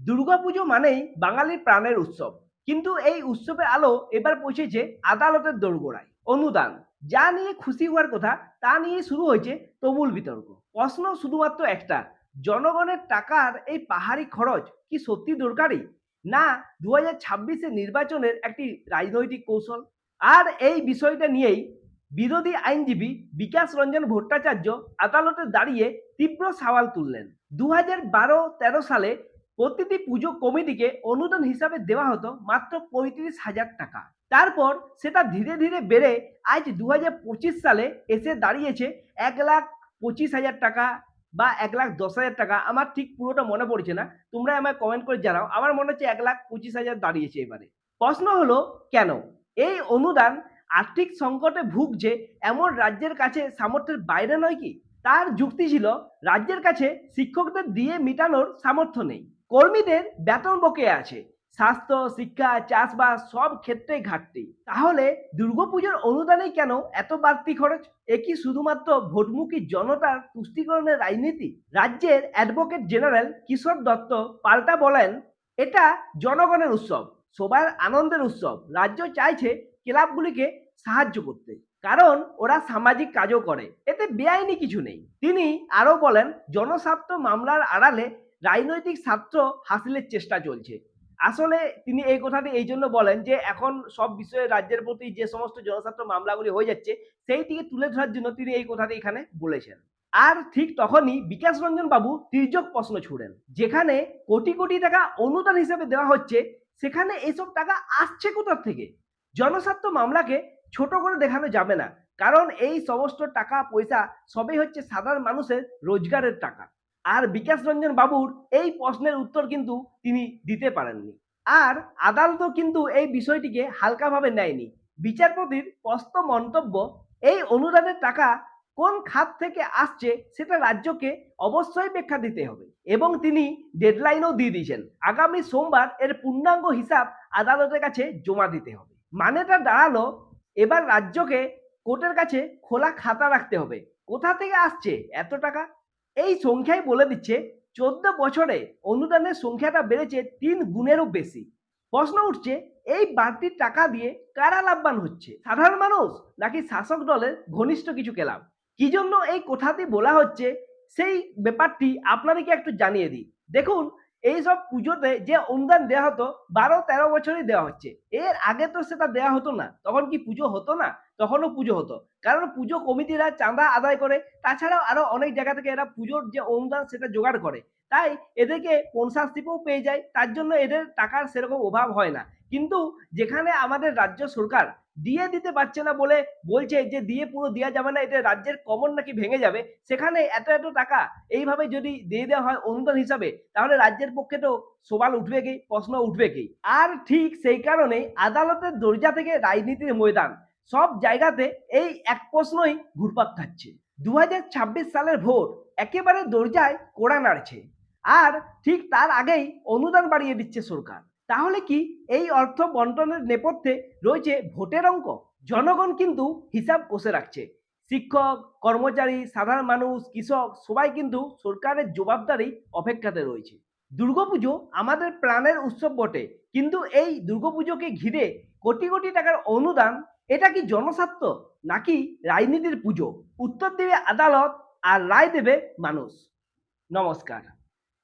দুর্গাপুজো মানেই বাঙালির প্রাণের উৎসব। কিন্তু এই উৎসবের আলো এবার পৌঁছেছে আদালতের দোরগোড়ায়। অনুদান, যা নিয়ে খুশি হওয়ার কথা, তা নিয়ে শুরু হয়েছে তবুল বিতর্ক। প্রশ্ন শুধুমাত্র একটা, জনগণের টাকার এই পাহাড়ি খরচ কি সত্যি দরকারি? না দু হাজার নির্বাচনের একটি রাজনৈতিক কৌশল? আর এই বিষয়টা নিয়েই বিরোধী আইনজীবী বিকাশ রঞ্জন ভট্টাচার্য আদালতে দাঁড়িয়ে তীব্র সওয়াল তুললেন। দু হাজার সালে প্রতিটি পুজো কমিটিকে অনুদান হিসাবে দেওয়া হতো মাত্র পঁয়ত্রিশ হাজার টাকা। তারপর সেটা ধীরে ধীরে বেড়ে আজ দু হাজার পঁচিশ সালে এসে দাঁড়িয়েছে এক লাখ পঁচিশ হাজার টাকা বা এক লাখ দশ হাজার টাকা। আমার ঠিক পুরোটা মনে পড়ছে না। তোমরা আমায় কমেন্ট করে জানাও। আমার মনে হচ্ছে এক লাখ পঁচিশ হাজার দাঁড়িয়েছে এবারে। প্রশ্ন হলো, কেন? এই অনুদান আর্থিক সংকটে ভুগছে এমন রাজ্যের কাছে সামর্থ্যের বাইরে নয় কি? তার যুক্তি ছিল, রাজ্যের কাছে শিক্ষকদের দিয়ে মেটানোর সামর্থ্য নেই। কর্মীদের বেতন বকেয়া আছে। স্বাস্থ্য, শিক্ষা, চাষবাস সব ক্ষেত্রে ঘাটতি। তাহলে দুর্গাপুজোর অনুদানেই কেন এত বাড়তি খরচ? এ কি শুধুমাত্র ভোটমুখী জনতার তুষ্টিকরণের রাজনীতি? রাজ্যের অ্যাডভোকেট জেনারেল কিশোর দত্ত পাল্টা বলেন, এটা জনগণের উৎসব, সবার আনন্দের উৎসব। রাজ্য চাইছে ক্লাবগুলিকে সাহায্য করতে। কারণ ওরা সামাজিক কাজও করে। এতে বেআইনি কিছু নেই। তিনি আরও বলেন, জনস্বার্থ মামলার আড়ালে রাজনৈতিক স্বার্থ হাসিলের চেষ্টা চলছে। আসলে তিনি এই কথাটি এই জন্য বলেন যে, এখন সব বিষয়ে রাজ্যের প্রতি যে সমস্ত জনস্বার্থ মামলাগুলি হয়ে যাচ্ছে সেই সেইটিকে তুলে ধরার জন্য তিনি এই কথাটি এখানে বলেছেন। আর ঠিক তখনই বিকাশ রঞ্জন বাবু তির্যক প্রশ্ন ছুড়েন, যেখানে কোটি কোটি টাকা অনুদান হিসেবে দেওয়া হচ্ছে, সেখানে এসব টাকা আসছে কোথার থেকে? জনস্বার্থ মামলাকে ছোট করে দেখানো যাবে না। কারণ এই সমস্ত টাকা, পয়সা সবই হচ্ছে সাধারণ মানুষের রোজগারের টাকা। আর বিকাশ রঞ্জন বাবুর এই প্রশ্নের উত্তর কিন্তু তিনি দিতে পারেননি। আর আদালতও কিন্তু এই বিষয়টিকে হালকাভাবে নেয়নি। বিচারপতির স্পষ্ট মন্তব্য, এই অনুদানের টাকা কোন খাত থেকে আসছে সেটা রাজ্যকে অবশ্যই ব্যাখ্যা দিতে হবে এবং তিনি ডেডলাইনও দিয়ে দিয়েছেন। আগামী সোমবার এর পূর্ণাঙ্গ হিসাব আদালতের কাছে জমা দিতে হবে। মানেটা দাঁড়াল এবার রাজ্যকে কোর্টের কাছে খোলা খাতা রাখতে হবে। কোথা থেকে আসছে এত টাকা? এই সংখ্যাই বলে দিচ্ছে, চোদ্দ বছরে অনুদানের সংখ্যাটা বেড়েছে তিন গুণেরও বেশি। প্রশ্ন উঠছে, এই বাড়তি টাকা দিয়ে কারা লাভবান হচ্ছে? সাধারণ মানুষ নাকি শাসক দলের ঘনিষ্ঠ কিছু কেলাম কি জন্য এই কথাটি বলা হচ্ছে? সেই ব্যাপারটি আপনাদেরকে একটু জানিয়ে দিই। দেখুন এই সব পুজোতে যে অনুদান দেওয়া হতো, বারো তেরো বছরই দেওয়া হচ্ছে। এর আগে তো সেটা দেওয়া হতো না। তখন কি পুজো হতো না? তখনও পুজো হতো। কারণ পুজো কমিটিরা চাঁদা আদায় করে, তাছাড়াও আরও অনেক জায়গা থেকে এরা পুজোর যে অনুদান, সেটা জোগাড় করে। তাই এদেরকে স্পন্সারশিপও পেয়ে যায়, তার জন্য এদের টাকার সেরকম অভাব হয় না। কিন্তু যেখানে আমাদের রাজ্য সরকার দিয়ে দিতে পারছে না বলে বলছে যে দিয়ে পুরো দেওয়া যাবে না, এটা রাজ্যের কমন নাকি ভেঙে যাবে, সেখানে এত এত টাকা এইভাবে যদি দিয়ে দেওয়া হয় অনুদান হিসাবে, তাহলে রাজ্যের পক্ষে তো সবাল উঠবে কি, প্রশ্ন উঠবে কি? আর ঠিক সেই কারণেই আদালতের দরজা থেকে রাজনীতির ময়দান, সব জায়গাতে এই এক প্রশ্নই ঘুরপাক খাচ্ছে। দু হাজার ছাব্বিশ সালের ভোট একেবারে দরজায় কোড়া নাড়ছে। আর ঠিক তার আগেই অনুদান বাড়িয়ে দিচ্ছে সরকার। তাহলে কি এই অর্থ বন্টনের নেপথ্যে রয়েছে ভোটের অঙ্ক? জনগণ কিন্তু হিসাব কষে রাখছে। শিক্ষক, কর্মচারী, সাধারণ মানুষ, কৃষক, সবাই কিন্তু সরকারের জবাবদারি অপেক্ষাতে রয়েছে। দুর্গাপুজো আমাদের প্রাণের উৎসব বটে। কিন্তু এই দুর্গাপুজোকে ঘিরে কোটি কোটি টাকার অনুদান, এটা কি জনস্বার্থ নাকি রাজনীতির পুজো? উত্তর দেবে আদালত আর রায় দেবে মানুষ। নমস্কার।